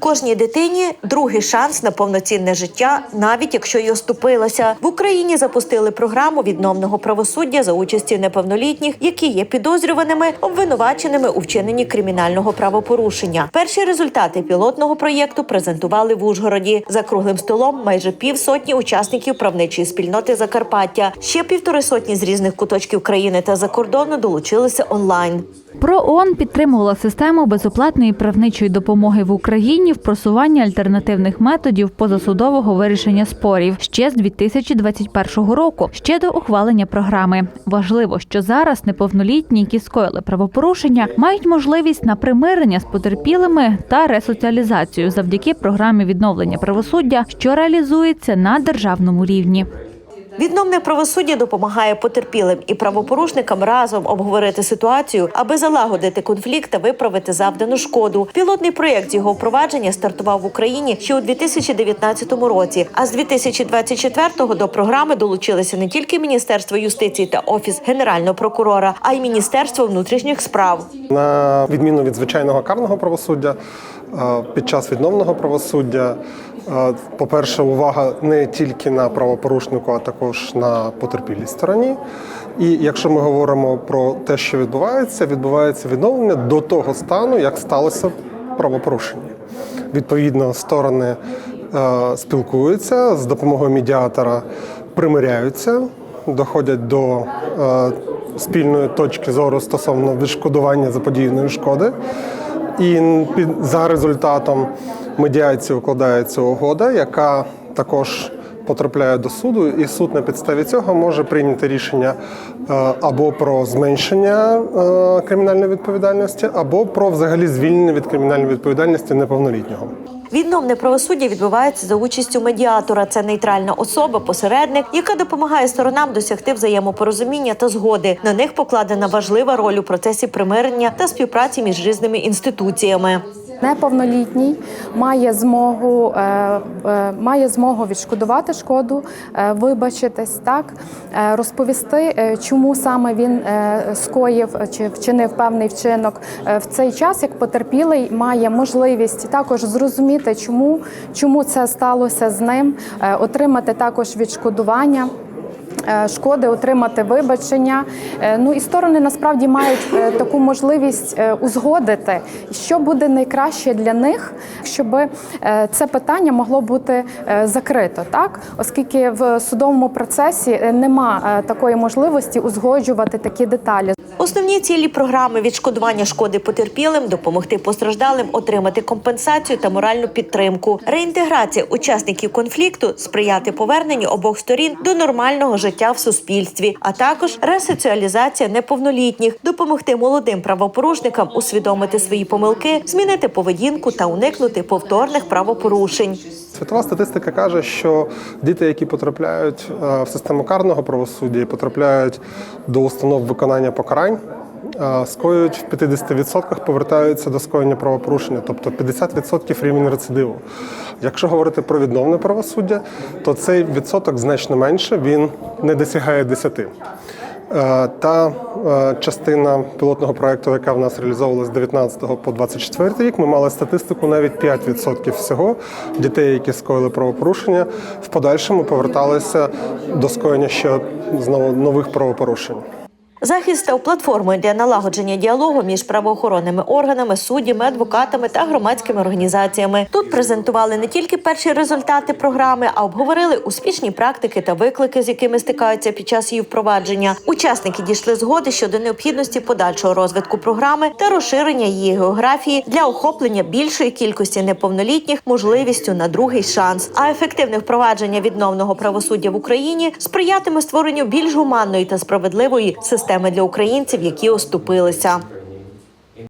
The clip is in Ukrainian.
Кожній дитині другий шанс на повноцінне життя, навіть якщо й оступилася. В Україні запустили програму відновного правосуддя за участі неповнолітніх, які є підозрюваними, обвинуваченими у вчиненні кримінального правопорушення. Перші результати пілотного проєкту презентували в Ужгороді. За круглим столом майже півсотні учасників правничої спільноти Закарпаття. Ще півтори сотні з різних куточків країни та за кордону долучилися онлайн. ПРООН підтримувала систему безоплатної правничої допомоги в Україні в просуванні альтернативних методів позасудового вирішення спорів ще з 2021 року, ще до ухвалення програми. Важливо, що зараз неповнолітні, які скоїли правопорушення, мають можливість на примирення з потерпілими та ресоціалізацію завдяки програмі відновлення правосуддя, що реалізується на державному рівні. Відновне правосуддя допомагає потерпілим і правопорушникам разом обговорити ситуацію, аби залагодити конфлікт та виправити завдану шкоду. Пілотний проєкт його впровадження стартував в Україні ще у 2019 році. А з 2024-го до програми долучилися не тільки Міністерство юстиції та офіс генерального прокурора, а й Міністерство внутрішніх справ. На відміну від звичайного карного правосуддя, під час відновного правосуддя, по-перше, увага не тільки на правопорушнику, а також на потерпілій стороні. І якщо ми говоримо про те, що відбувається, відбувається відновлення до того стану, як сталося правопорушення. Відповідно, сторони спілкуються з допомогою медіатора, примиряються, доходять до спільної точки зору стосовно відшкодування заподіяної шкоди. І за результатом медіації укладається угода, яка також потрапляє до суду, і суд на підставі цього може прийняти рішення е, або про зменшення е, кримінальної відповідальності, або про взагалі звільнення від кримінальної відповідальності неповнолітнього. Відновне правосуддя відбувається за участю медіатора. Це нейтральна особа, посередник, яка допомагає сторонам досягти взаємопорозуміння та згоди. На них покладена важлива роль у процесі примирення та співпраці між різними інституціями. Неповнолітній має змогу, е, е, має змогу відшкодувати шкоду, е, вибачитись, так розповісти, чому саме він скоїв чи вчинив певний вчинок в цей час, як потерпілий має можливість також зрозуміти, чому, чому це сталося з ним, отримати також відшкодування. Е, Шкоди отримати вибачення. Е, Ну і сторони насправді мають е, таку можливість узгодити, що буде найкраще для них, щоб це питання могло бути закрито, так оскільки в судовому процесі нема такої можливості узгоджувати такі деталі. Основні цілі програми відшкодування шкоди потерпілим, допомогти постраждалим отримати компенсацію та моральну підтримку, реінтеграція учасників конфлікту, сприяти поверненню обох сторін до нормального життя в суспільстві, а також ресоціалізація неповнолітніх, допомогти молодим правопорушникам усвідомити свої помилки, змінити поведінку та уникнути повторних правопорушень. Світова статистика каже, що діти, які потрапляють е, в систему карного правосуддя і потрапляють до установ виконання покарань, е, скоюють в 50% повертаються до скоєння правопорушення, тобто 50% рівень рецидиву. Якщо говорити про відновне правосуддя, то цей відсоток значно менше, він не досягає 10%. Е, Та е, частина пілотного проекту, яка в нас реалізовувалась з 19 по 24 рік, ми мали статистику навіть 5% всього дітей, які скоїли правопорушення, в подальшому поверталися до скоєння ще знову нових правопорушень. Захист став платформою для налагодження діалогу між правоохоронними органами, суддями, адвокатами та громадськими організаціями. Тут презентували не тільки перші результати програми, а обговорили успішні практики та виклики, з якими стикаються під час її впровадження. Учасники дійшли згоди щодо необхідності подальшого розвитку програми та розширення її географії для охоплення більшої кількості неповнолітніх можливістю на другий шанс. А ефективне впровадження відновного правосуддя в Україні сприятиме створенню більш гуманної та справедливої системи для українців, які оступилися.